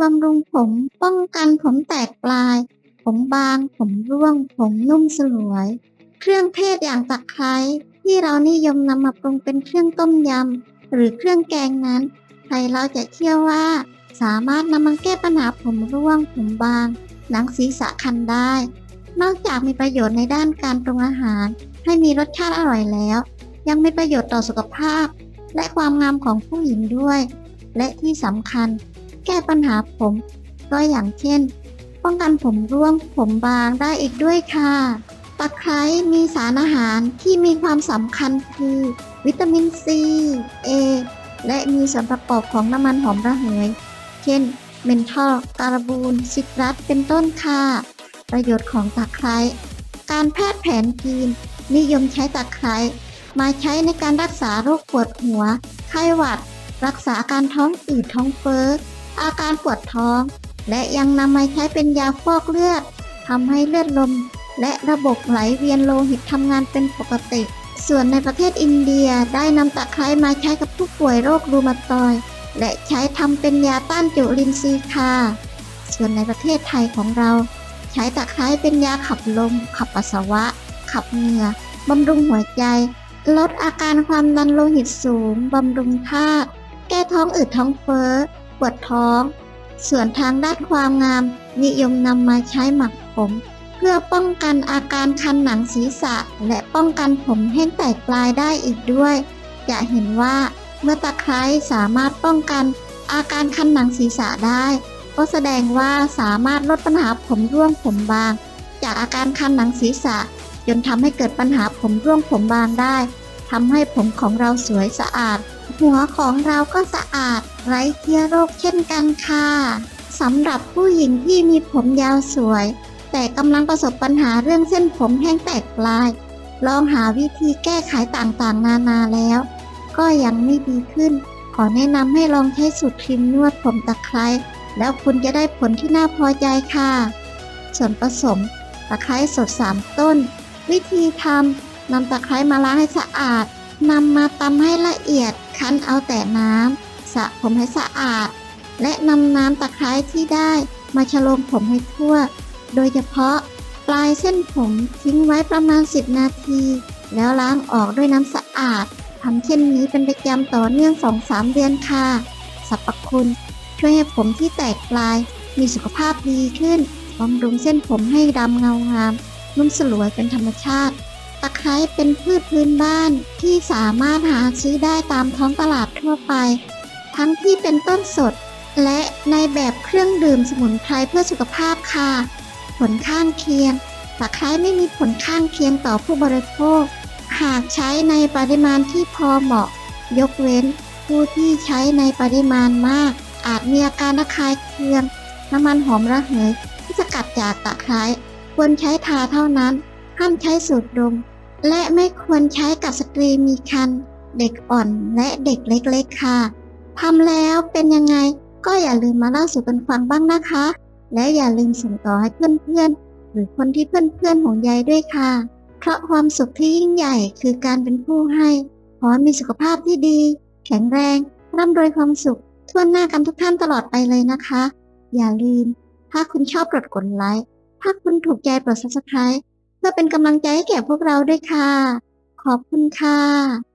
บำรุงผม ป้องกันผมแตกปลาย ผมบาง ผมร่วง ผมนุ่มสลวย เครื่องเทศอย่างตะไคร้ที่เรานิยมนำมาปรุงเป็นเครื่องต้มยำ หรือเครื่องแกงนั้น ใครเราจะเชื่อว่า สามารถนำมาแก้ปัญหาผมร่วง ผมบาง หนังศีรษะคันได้ นอกจากมีประโยชน์ในด้านการปรุงอาหาร ให้มีรสชาติอร่อยแล้ว ยังมีประโยชน์ต่อสุขภาพ และความงามของผู้หญิงด้วย และที่สำคัญ แก้ปัญหาผม ก็อย่างเช่น ป้องกันผมร่วงผมบางได้อีกด้วยค่ะ ตะไคร้มีสารอาหารที่มีความสำคัญคือ วิตามินซีเอและมีส่วนประกอบของน้ำมันหอมระเหย เช่น เมนทอลการบูนซิตรัส เป็นต้นค่ะ ประโยชน์ของตะไคร้ การแพทย์แผนจีน นิยมใช้ตะไคร้มาใช้ในการรักษาโรคปวดหัว ไข้หวัด รักษาอาการท้องอืดท้องเฟ้อ อาการปวดท้อง และยังนำมาใช้เป็นยาฟอกเลือดทำให้เลือดลม และระบบไหลเวียนโลหิตทำงานเป็นปกติ ส่วนในประเทศอินเดียได้นำตะไคร้มาใช้กับผู้ป่วยโรครูมาตอยและใช้ทำเป็นยาต้านจุลินทรีย์ค่ะส่วนในประเทศไทยของเรา ใช้ตะไคร้เป็นยาขับลม ขับปัสสาวะ ขับเหงื่อบำรุงหัวใจ ลดอาการความดันโลหิตสูง บำรุงธาตุ แก้ท้องอืดท้องเฟ้อ ปวดท้อง ส่วนทางด้านความงาม นิยมนำมาใช้หมักผม เพื่อป้องกันอาการคันหนังศีรษะ และป้องกันผมแห้งแตกปลายได้อีกด้วย จะเห็นว่าเมื่อตะไคร้สามารถป้องกันอาการคันหนังศีรษะได้ ก็แสดงว่าสามารถลดปัญหาผมร่วงผมบาง จากอาการคันหนังศีรษะ จนทำให้เกิดปัญหาผมร่วงผมบางได้ทำให้ผมของเราสวยสะอาด หัวของเราก็สะอาด ไร้เชื้อโรคเช่นกันค่ะสำหรับผู้หญิงที่มีผมยาวสวย แต่กำลังประสบปัญหาเรื่องเส้นผมแห้งแตกปลาย ลองหาวิธีแก้ไขต่างๆ นานาแล้ว ก็ยังไม่ดีขึ้น ขอแนะนำให้ลองใช้สูตรครีมนวดผมตะไคร้แล้วคุณจะได้ผลที่น่าพอใจค่ะ ส่วนผสม ตะไคร้สด 3 ต้น วิธีทำนำตะไคร้มาล้างให้สะอาดนำมาตำให้ละเอียดคั้นเอาแต่น้ำ ระผมให้สะอาด และนำน้ำตะไคร้ที่ได้มาชโลมผมให้ทั่ว โดยเฉพาะปลายเส้นผมทิ้งไว้ประมาณ 10 นาที แล้วล้างออกด้วยน้ำสะอาดทำเช่นนี้เป็นประจำต่อเนื่อง 2-3 เดือนค่ะสรรพคุณ ช่วยให้ผมที่แตกปลาย มีสุขภาพดีขึ้นบำรุงเส้นผมให้ดำเงางาม นุ่มสลวยเป็นธรรมชาติ ตะไคร้เป็นพืชพื้นบ้านที่สามารถหาซื้อได้ตามท้องตลาดทั่วไป ทั้งที่เป็นต้นสด และในแบบเครื่องดื่มสมุนไพรเพื่อสุขภาพค่ะ ผลข้างเคียงตะไคร้ไม่มีผลข้างเคียงต่อผู้บริโภค หากใช้ในปริมาณที่พอเหมาะ ยกเว้น ผู้ที่ใช้ในปริมาณมาก อาจมีอาการระคายเคือง น้ำมันหอมระเหยที่สกัดจากตะไคร้ควรใช้ทาเท่านั้น ห้ามใช้สูดดม และไม่ควรใช้กับสตรีมีครรภ์เด็กอ่อนและเด็กเล็กๆค่ะ ทำแล้วเป็นยังไง ก็อย่าลืมมาเล่าสู่กันฟังบ้างนะคะ และอย่าลืมส่งต่อให้เพื่อนๆ หรือคนที่เพื่อนๆห่วงใยด้วยค่ะ เพราะความสุขที่ยิ่งใหญ่คือการเป็นผู้ให้ขอมีสุขภาพที่ดี แข็งแรงร่ำรวยความสุขทั่วหน้ากันทุกท่านตลอดไปเลยนะคะ อย่าลืม ถ้าคุณชอบกดกดไลค์ถ้าคุณถูกใจกด subscribe เพื่อเป็นกำลังใจให้แก่พวกเราด้วยค่ะ ขอบคุณค่ะ